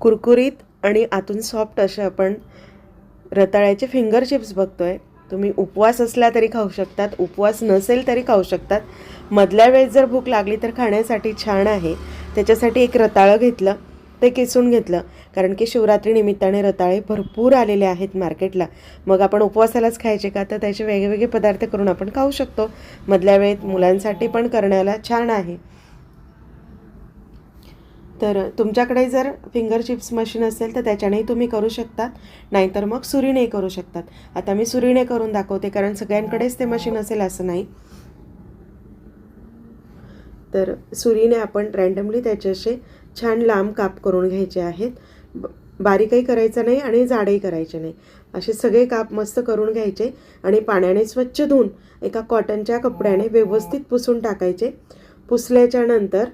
कुरकुरीत आणि आतून सॉफ्ट असे आपण रताळ्याचे फिंगर चिप्स बघतो आहे तुम्ही उपवास असला तरी खाऊ शकतात उपवास नसेल तरी खाऊ शकतात. मधल्या वेळेस जर भूक लागली तर खाण्यासाठी छान आहे. त्याच्यासाठी एक रताळं घेतलं ते किसून घेतलं. कारण की शिवरात्री निमित्ताने रताळे भरपूर आलेले आहेत मार्केटला. मग आपण उपवासालाच खायचे का? तर त्याचे वेगवेगळे पदार्थ करून आपण खाऊ शकतो. मधल्या वेळेत मुलांसाठी पण करण्याला छान आहे. तर तुमच्याकडे जर फिंगर चिप्स मशीन असेल तर त्याच्यानेही तुम्ही करू शकतात. नाहीतर मग सुरीने करू शकतात. आता मी सुरीने करून दाखवते कारण सगळ्यांकडेच ते मशीन असेल असं नाही. तर सुरीने आपण रँडमली त्याचे असे छान लांब काप करून घ्यायचे आहेत. बारीकही करायचं नाही आणि जाडही करायचे नाही. असे सगळे काप मस्त करून घ्यायचे आणि पाण्याने स्वच्छ धुवून एका कॉटनच्या कपड्याने व्यवस्थित पुसून टाकायचे. पुसल्याच्या नंतर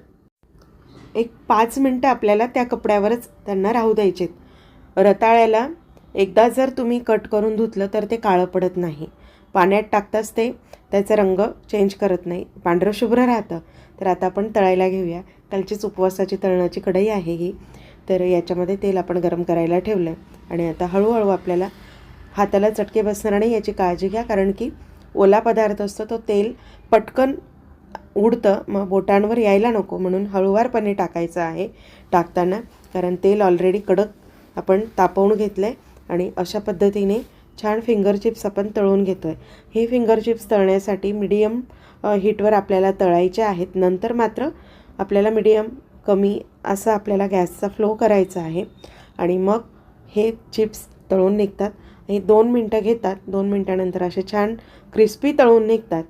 एक पाच मिनटं आपल्याला त्या कपड्यावरच त्यांना राहू द्यायचे रताळ्याला एकदा जर तुम्ही कट करून धुतलं तर ते काळं पडत नाही. पाण्यात टाकताच ते त्याचा रंग चेंज करत नाही. पांढरं शुभ्र राहतं. तर आता आपण तळायला घेऊया. कालचीच उपवासाची तळणाची कढई आहे ही. तर याच्यामध्ये तेल आपण गरम करायला ठेवलं आहे आणि आता हळूहळू आपल्याला हाताला चटके बसणार नाही याची काळजी घ्या. कारण की ओला पदार्थ असतो तो तेल पटकन उडतं मग बोटांवर यायला नको म्हणून हळूवारपणे टाकायचं आहे टाकताना कारण तेल ऑलरेडी कडक आपण तापवून घेतलं आहे आणि अशा पद्धतीने छान फिंगर चिप्स आपण तळून घेतो आहे हे फिंगर चिप्स तळण्यासाठी मिडियम हीटवर आपल्याला तळायचे आहेत. नंतर मात्र आपल्याला मिडियम कमी असा आपल्याला गॅसचा फ्लो करायचा आहे आणि मग हे चिप्स तळून निघतात. हे दोन मिनटं घेतात. दोन मिनटानंतर असे छान क्रिस्पी तळून निघतात.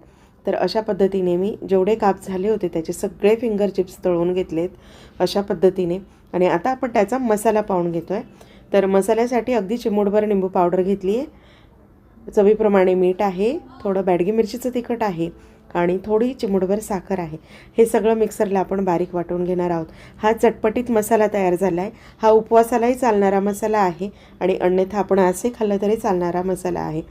तर अशा पद्धतीने मी जेवढे काप झाले होते त्याचे सगळे फिंगर चिप्स तळून घेतलेत अशा पद्धतीने. आणि आता आपण त्याचा मसाला पाहून घेतो आहे तर मसाल्यासाठी अगदी चिमूटभर निंबू पावडर घेतली आहे चवीप्रमाणे मीठ आहे थोडं बॅडगी मिरचीचं तिखट आहे आणि थोडी चिमूटभर साखर आहे. हे सगळं मिक्सरला आपण बारीक वाटून घेणार आहोत. हा चटपटीत मसाला तयार झाला आहे हा उपवासालाही चालणारा मसाला आहे आणि अन्यथा आपण असे खाल्लं तरी चालणारा मसाला आहे.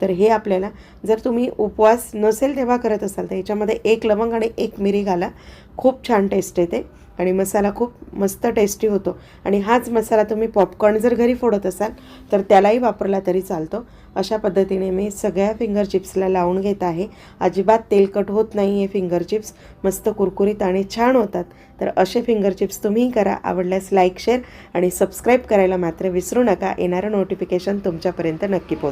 तर हे आपल्याला जर तुम्ही उपवास नसेल तेव्हा करत असाल तर याच्यामध्ये एक लवंग आणि एक मिरी घाला. खूप छान टेस्ट येते आणि मसाला खूप मस्त टेस्टी होतो. आणि हाच मसाला तुम्ही पॉपकॉर्न जर घरी फोडत असाल तर त्यालाही वापरला तरी चालतो. अशा पद्धतीने मी सगळ्या फिंगर चिप्सला लावून घेत आहे. अजिबात तेलकट होत नाही हे फिंगर चिप्स मस्त कुरकुरीत आणि छान होतात. तर असे फिंगर चिप्स तुम्हीही करा. आवडल्यास लाईक शेअर आणि सबस्क्राईब करायला मात्र विसरू नका. येणारं नोटिफिकेशन तुमच्यापर्यंत नक्की पोहोच